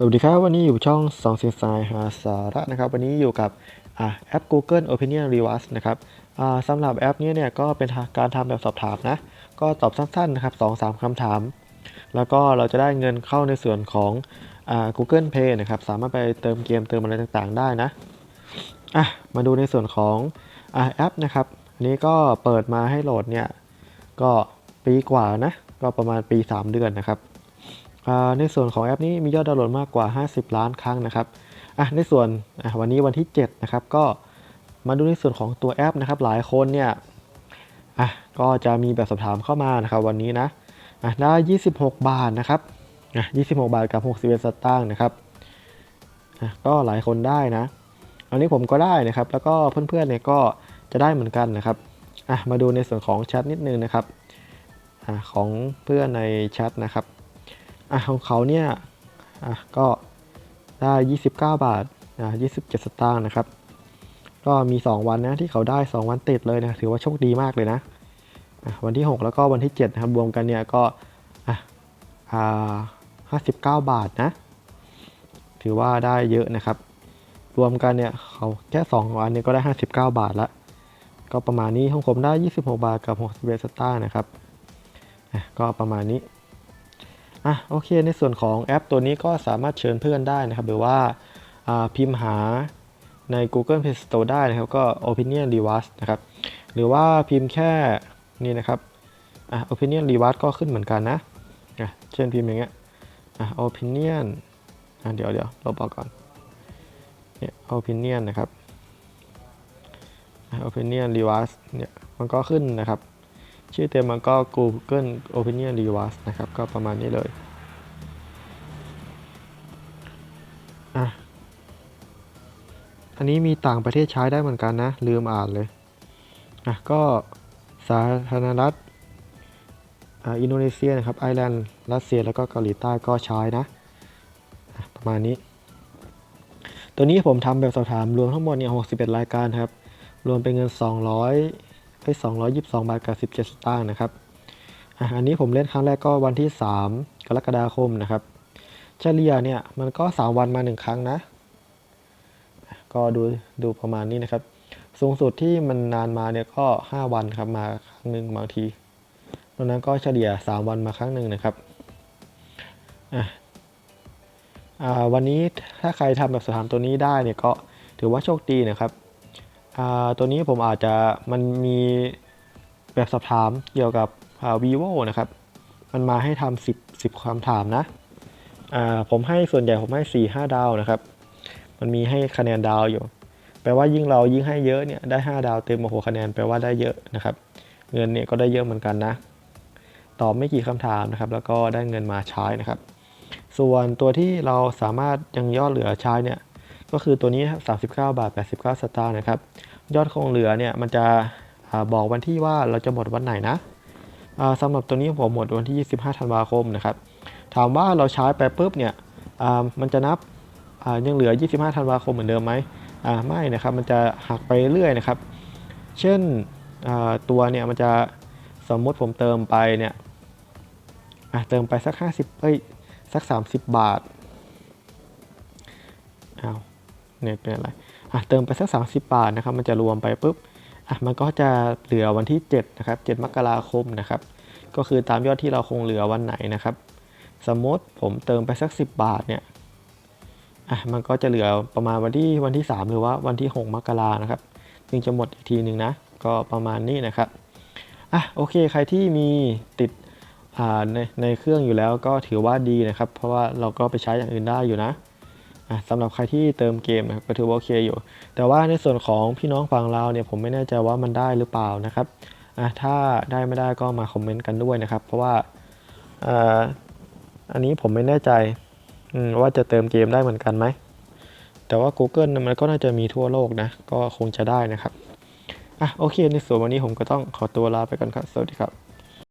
สวัสดีครับ วันนี้อยู่ช่องสองเสียงสายหาสาระนะครับ วันนี้อยู่กับอแอป Google Opinion Reverse นะครับสำหรับแอปนี้เนี่ยก็เป็นการทำแบบสอบถามนะ ก็ตอบสั้นๆนะครับสองสามคำถาม แล้วก็เราจะได้เงินเข้าในส่วนของอ Google Pay นะครับ สามารถไปเติมเกมเติมอะไรต่างๆ ได้นะอะมาดูในส่วนของอแอปนะครับอันนี้ก็เปิดมาให้โหลดเนี่ยก็ปีกว่านะ ก็ประมาณปี 3 เดือนนะครับ ในส่วนของแอปนี้มียอดดาวน์โหลดมากกว่า 50 ล้านครั้งนะครับอะในส่วนอะวันนี้วันที่7นะครับก็มาดูในส่วนของตัวแอปนะครับหลายคนเนี่ยอะก็จะมีแบบสอบถามเข้ามานะครับวันนี้นะอะได้ 26 บาทนะครับอะ26 บาทกับ 61 สตางค์นะครับอะก็หลายคนได้นะ อันนี้ผมก็ได้นะครับ แล้วก็เพื่อนๆเนี่ยก็จะได้เหมือนกันนะครับอะมาดูในส่วนของแชทนิดนึงนะครับอะของเพื่อนในแชทนะครับ อะของเขาเนี่ยอะก็ได้ 29 บาทอะ27 สตางค์นะครับ ก็มี 2 วันนะที่เขาได้ 2 วันติดเลยนะ ถือว่าโชคดีมากเลยนะอะวันที่ 6 แล้วก็วันที่ 7 นะครับ รวมกันเนี่ยก็อะอ่า59 บาทนะ ถือว่าได้เยอะนะครับ รวมกันเนี่ยเขาแค่ 2 วันเนี่ยก็ได้ 59 บาทละก็ประมาณนี้ของผมได้ 26 บาทกับ 61 สตางค์นะครับอะก็ประมาณนี้ อะโอเค ในส่วนของแอปตัวนี้ก็สามารถเชิญเพื่อนได้นะครับ หรือว่าพิมพ์หาใน Google Play Store ได้นะครับ ก็ Opinion Rewards นะครับ หรือว่าพิมพ์แค่นี่นะครับอะ Opinion Rewards ก็ขึ้นเหมือนกันนะอะเช่นพิมพ์อย่างเงี้ยอะ Opinion อะเดี๋ยวเดี๋ยวลบออกก่อนเนี่ย Opinion นะครับ Opinion Rewards เนี่ยมันก็ขึ้นนะครับ ชื่อเต็มมันก็ Google Opinion Rewards นะครับ ก็ประมาณนี้เลยอะอันนี้มีต่างประเทศใช้ได้เหมือนกันนะ ลืมอ่านเลยอะก็สาธารณรัฐอ,อินโดนีเซียนะครับ ไอร์แลนด์ รัสเซีย แล้วก็เกาหลีใต้ก็ใช้นะะประมาณนี้ ตัวนี้ผมทำแบบสอบถามรวมทั้งหมดเนี่ย 61 รายการครับ รวมเป็นเงิน 200 ไอ้222 บาทกับ 17 สตางค์นะครับอันนี้ผมเล่นครั้งแรกก็วันที่ 3 กรกฎาคมนะครับ เฉลี่ยเนี่ยมันก็ 3 วันมา 1 ครั้งนะ ก็ดูดูประมาณนี้นะครับ สูงสุดที่มันนานมาเนี่ยก็ 5 วันครับมาครั้งหนึ่งบางทีตรงนั้นก็เฉลี่ย 3 วันมาครั้งหนึ่งนะครับอ่าวันนี้ถ้าใครทำแบบสถามตัวนี้ได้เนี่ยก็ถือว่าโชคดีนะครับ ตัวนี้ผมอาจจะมันมีแบบสอบถามเกี่ยวกับ vivo นะครับ มันมาให้ทำสิบสิบคำถามนะผมให้ส่วนใหญ่ผมให้สี่ห้าดาวนะครับ มันมีให้คะแนนดาวอยู่ แปลว่ายิ่งเรายิ่งให้เยอะเนี่ยได้ 5 ดาวเต็มโอ้โหคะแนนแปลว่าได้เยอะนะครับ เงินเนี่ยก็ได้เยอะเหมือนกันนะ ตอบไม่กี่คำถามนะครับ แล้วก็ได้เงินมาใช้นะครับ ส่วนตัวที่เราสามารถยังยอดเหลือใช้เนี่ยก็คือตัวนี้ครับ39 บาท 89 สตางค์นะครับ ยอดคงเหลือเนี่ยมันจะอบอกวันที่ว่าเราจะหมดวันไหนนะอ่าสำหรับตัวนี้ผมหมดวันที่ 25 ธันวาคมนะครับ ถามว่าเราใช้ไปปุ๊บเนี่ยมันจะนับยังเหลือ 25 ธันวาคมเหมือนเดิมไหมไม่นะครับ มันจะหักไปเรื่อยนะครับ เช่นตัวเนี่ยมันจะสมมติผมเติมไปเนี่ยเติมไปสัก 50เอ้ยสัก 30 บาทอ้าวเนี่ยเป็นอะไร เติมไปสัก 30 บาทนะครับ มันจะรวมไปปุ๊บอะมันก็จะเหลือวันที่7นะครับ7มกราคมนะครับ ก็คือตามยอดที่เราคงเหลือวันไหนนะครับ สมมติผมเติมไปสัก 10 บาทเนี่ยอะมันก็จะเหลือประมาณวันที่วันที่ 3 หรือว่าวันที่ 6 มกรานะครับจึงจะหมดอีกทีหนึ่งนะ ก็ประมาณนี้นะครับอะโอเคใครที่มีติดอ่าในในเครื่องอยู่แล้วก็ถือว่าดีนะครับ เพราะว่าเราก็ไปใช้อย่างอื่นได้อยู่นะ สำหรับใครที่เติมเกมนะครับก็ถือว่าโอเคอยู่ แต่ว่าในส่วนของพี่น้องฝั่งเราเนี่ยผมไม่แน่ใจว่ามันได้หรือเปล่านะครับอะถ้าได้ไม่ได้ก็มาคอมเมนต์กันด้วยนะครับ เพราะว่าอ่อันนี้ผมไม่แน่ใจว่าจะเติมเกมได้เหมือนกันไหม แต่ว่า Google มันก็น่าจะมีทั่วโลกนะ ก็คงจะได้นะครับ อะโอเค ในส่วนวันนี้ผมก็ต้องขอตัวลาไปก่อนครับ สวัสดีครับ